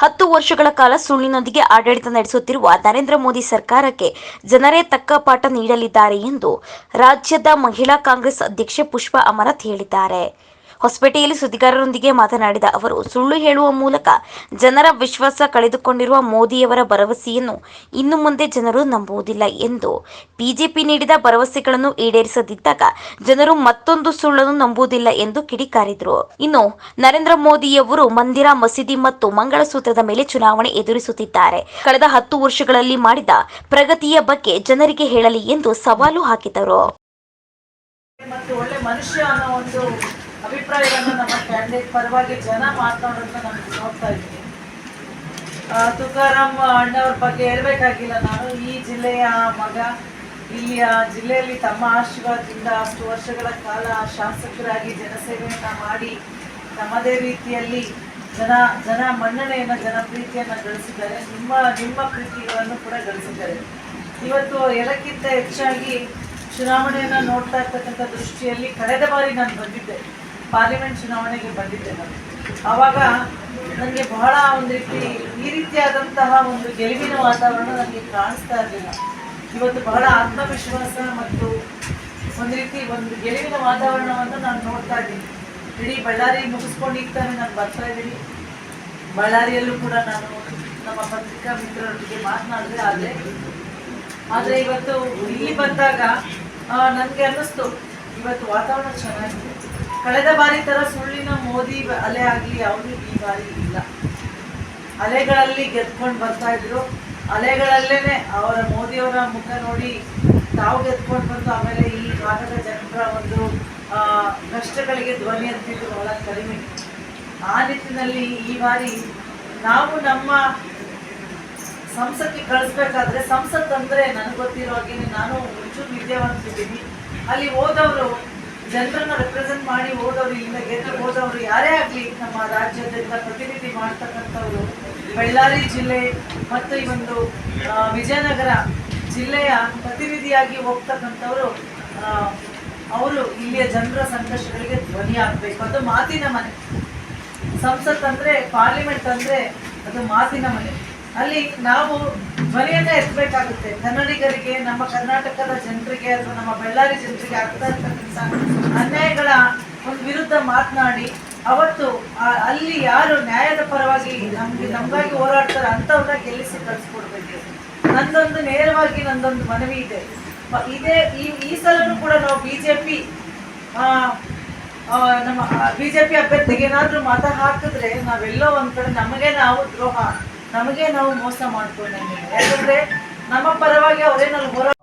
ಹತ್ತು ವರ್ಷಗಳ ಕಾಲ ಸುಳ್ಳಿನೊಂದಿಗೆ ಆಡಳಿತ ನಡೆಸುತ್ತಿರುವ ನರೇಂದ್ರ ಮೋದಿ ಸರ್ಕಾರಕ್ಕೆ ಜನರೇ ತಕ್ಕ ಪಾಠ ನೀಡಲಿದ್ದಾರೆ ಎಂದು ರಾಜ್ಯದ ಮಹಿಳಾ ಕಾಂಗ್ರೆಸ್ ಅಧ್ಯಕ್ಷೆ ಪುಷ್ಪಾ ಅಮರತ್ ಹೇಳಿದ್ದಾರೆ. ಹೊಸಪೇಟೆಯಲ್ಲಿ ಸುದ್ದಿಗಾರರೊಂದಿಗೆ ಮಾತನಾಡಿದ ಅವರು, ಸುಳ್ಳು ಹೇಳುವ ಮೂಲಕ ಜನರ ವಿಶ್ವಾಸ ಕಳೆದುಕೊಂಡಿರುವ ಮೋದಿಯವರ ಭರವಸೆಯನ್ನು ಇನ್ನು ಮುಂದೆ ಜನರು ನಂಬುವುದಿಲ್ಲ ಎಂದು ಬಿಜೆಪಿ ನೀಡಿದ ಭರವಸೆಗಳನ್ನು ಈಡೇರಿಸದಿದ್ದಾಗ ಜನರು ಮತ್ತೊಂದು ಸುಳ್ಳನ್ನು ನಂಬುವುದಿಲ್ಲ ಎಂದು ಕಿಡಿಕಾರಿದರು. ಇನ್ನು ನರೇಂದ್ರ ಮೋದಿಯವರು ಮಂದಿರ, ಮಸೀದಿ ಮತ್ತು ಮಂಗಳಸೂತ್ರದ ಮೇಲೆ ಚುನಾವಣೆ ಎದುರಿಸುತ್ತಿದ್ದಾರೆ. ಕಳೆದ ಹತ್ತು ವರ್ಷಗಳಲ್ಲಿ ಮಾಡಿದ ಪ್ರಗತಿಯ ಬಗ್ಗೆ ಜನರಿಗೆ ಹೇಳಲಿ ಎಂದು ಸವಾಲು ಹಾಕಿದರು. ಮತ್ತು ಒಳ್ಳೆ ಮನುಷ್ಯ ಅನ್ನೋ ಒಂದು ಅಭಿಪ್ರಾಯವನ್ನು ನಮ್ಮ ಕ್ಯಾಂಡಿಡೇಟ್ ಪರವಾಗಿ ಜನ ಮಾತನಾಡೋದನ್ನ ನಾನು ನೋಡ್ತಾ ಇದ್ದೀನಿ ತುಕಾರಾಮ್ ಅಣ್ಣವ್ರ ಬಗ್ಗೆ ಹೇಳ್ಬೇಕಾಗಿಲ್ಲ ನಾನು. ಈ ಜಿಲ್ಲೆಯ ಮಗ ಇಲ್ಲಿಯ ಜಿಲ್ಲೆಯಲ್ಲಿ ತಮ್ಮ ಆಶೀರ್ವಾದದಿಂದ ಅಷ್ಟು ವರ್ಷಗಳ ಕಾಲ ಶಾಸಕರಾಗಿ ಜನಸೇವೆಯನ್ನ ಮಾಡಿ ತಮ್ಮದೇ ರೀತಿಯಲ್ಲಿ ಜನ ಜನ ಮನ್ನಣೆಯನ್ನು, ಜನ ಪ್ರೀತಿಯನ್ನು ಗಳಿಸಿದ್ದಾರೆ. ನಿಮ್ಮ ನಿಮ್ಮ ಪ್ರೀತಿಗಳನ್ನು ಕೂಡ ಗಳಿಸಿದ್ದಾರೆ. ಇವತ್ತು ಎಲ್ಲಕ್ಕಿಂತ ಹೆಚ್ಚಾಗಿ ಚುನಾವಣೆಯನ್ನು ನೋಡ್ತಾ ಇರ್ತಕ್ಕಂಥ ದೃಷ್ಟಿಯಲ್ಲಿ ಕಳೆದ ಬಾರಿ ನಾನು ಬಂದಿದ್ದೆ. ಪಾರ್ಲಿಮೆಂಟ್ ಚುನಾವಣೆಗೆ ಬಂದಿದ್ದೆ ನಾನು ಆವಾಗ ನನಗೆ ಬಹಳ ಒಂದು ರೀತಿ ಈ ರೀತಿಯಾದಂತಹ ಒಂದು ಗೆಲುವಿನ ವಾತಾವರಣ ನನಗೆ ಕಾಣಿಸ್ತಾ ಇರಲಿಲ್ಲ. ಇವತ್ತು ಬಹಳ ಆತ್ಮವಿಶ್ವಾಸ ಮತ್ತು ಒಂದು ರೀತಿ ಒಂದು ಗೆಲುವಿನ ವಾತಾವರಣವನ್ನು ನಾನು ನೋಡ್ತಾ ಇದ್ದೀನಿ. ಇಡೀ ಬಳ್ಳಾರಿ ಮುಗಿಸ್ಕೊಂಡು ಈಗ ನಾನು ಬರ್ತಾ ಇದ್ದೀನಿ. ಬಳ್ಳಾರಿಯಲ್ಲೂ ಕೂಡ ನಾನು ನಮ್ಮ ಪತ್ರಿಕಾ ಮಿತ್ರರೊಟ್ಟಿಗೆ ಮಾತನಾಡಿದೆ, ಆದರೆ ಆದರೆ ಇವತ್ತು ಇಲ್ಲಿ ಬಂದಾಗ ನನಗೆ ಅನ್ನಿಸ್ತು, ಇವತ್ತು ವಾತಾವರಣ ಚೆನ್ನಾಗಿದೆ. ಕಳೆದ ಬಾರಿ ತರ ಸುಳ್ಳಿನ ಮೋದಿ ಅಲೆ ಆಗಲಿ ಯಾವ್ದು ಈ ಬಾರಿ ಇಲ್ಲ. ಅಲೆಗಳಲ್ಲಿ ಗೆದ್ಕೊಂಡು ಬರ್ತಾ ಇದ್ರು. ಅಲೆಗಳಲ್ಲೇನೆ ಅವರ ಮೋದಿಯವರ ಮುಖ ನೋಡಿ ತಾವು ಗೆದ್ಕೊಂಡು ಬಂದು ಆಮೇಲೆ ಈ ಭಾಗದ ಜನರ ಒಂದು ಕಷ್ಟಗಳಿಗೆ ಧ್ವನಿ ಅಂತಿದ್ದು ಬಹಳ ಕಡಿಮೆ. ಆ ನಿಟ್ಟಿನಲ್ಲಿ ಈ ಬಾರಿ ನಾವು ನಮ್ಮ ಸಂಸತ್ಗೆ ಕಳಿಸ್ಬೇಕಾದ್ರೆ, ಸಂಸತ್ ಅಂದ್ರೆ ನನಗೆ ಗೊತ್ತಿರೋ ಹಾಗೆ ನಾನು ಹೆಚ್ಚು ವಿದ್ಯಾವಂತಿದ್ದೀನಿ. ಅಲ್ಲಿ ಹೋದವರು ಜನರನ್ನ ರೆಪ್ರೆಸೆಂಟ್ ಮಾಡಿ ಹೋದವರು ಇಲ್ಲಿಂದ ಗೆದ್ದು ಹೋದವರು ಯಾರೇ ಆಗಲಿ ನಮ್ಮ ರಾಜ್ಯದಿಂದ ಪ್ರತಿನಿಧಿ ಮಾಡ್ತಕ್ಕಂಥವ್ರು ಬಳ್ಳಾರಿ ಜಿಲ್ಲೆ ಮತ್ತು ಈ ಒಂದು ವಿಜಯನಗರ ಜಿಲ್ಲೆಯ ಪ್ರತಿನಿಧಿಯಾಗಿ ಹೋಗ್ತಕ್ಕಂಥವರು ಅವರು ಇಲ್ಲಿಯ ಜನರ ಸಂಕಷ್ಟಗಳಿಗೆ ಧ್ವನಿ ಆಗಬೇಕು ಅದು ಮಾತಿನ ಮನೆ. ಸಂಸತ್ ಅಂದ್ರೆ ಪಾರ್ಲಿಮೆಂಟ್ ಅಂದ್ರೆ ಅದು ಮಾತಿನ ಮನೆ. ಅಲ್ಲಿ ನಾವು ಧ್ವನಿಯನ್ನ ಎತ್ತಬೇಕಾಗುತ್ತೆ ಕನ್ನಡಿಗರಿಗೆ, ನಮ್ಮ ಕರ್ನಾಟಕದ ಜನರಿಗೆ ಅಥವಾ ನಮ್ಮ ಬಳ್ಳಾರಿ ಜನರಿಗೆ ಆಗ್ತಾ ಇರ್ತಕ್ಕಂಥ ಅನ್ಯಾಯಗಳ ಒಂದು ವಿರುದ್ಧ ಮಾತನಾಡಿ, ಅವತ್ತು ಅಲ್ಲಿ ಯಾರು ನ್ಯಾಯದ ಪರವಾಗಿ ನಮ್ಗೆ, ನಮ್ಗಾಗಿ ಹೋರಾಡ್ತಾರೆ ಅಂಥವ್ರನ್ನ ಗೆಲ್ಲಿಸಿ ಕಳಿಸ್ಕೊಡ್ಬೇಕು. ನಂದೊಂದು ನೇರವಾಗಿ ನಂದೊಂದು ಮನವಿ ಇದೆ. ಇದೇ ಈ ಈ ಸಲನೂ ಕೂಡ ನಾವು ಬಿಜೆಪಿ ನಮ್ಮ ಬಿಜೆಪಿ ಅಭ್ಯರ್ಥಿಗೆ ಏನಾದ್ರೂ ಮತ ಹಾಕಿದ್ರೆ ನಾವೆಲ್ಲೋ ಒಂದ್ ಕಡೆ ನಮಗೆ ನಾವು ದ್ರೋಹ. ನಮಗೆ ನಾವು ಮೋಸ ಮಾಡ್ಕೊಂಡಂಗೆ. ಯಾಕಂದ್ರೆ ನಮ್ಮ ಪರವಾಗಿ ಅವರೇನಲ್ಲಿ ಹೋರಾಟ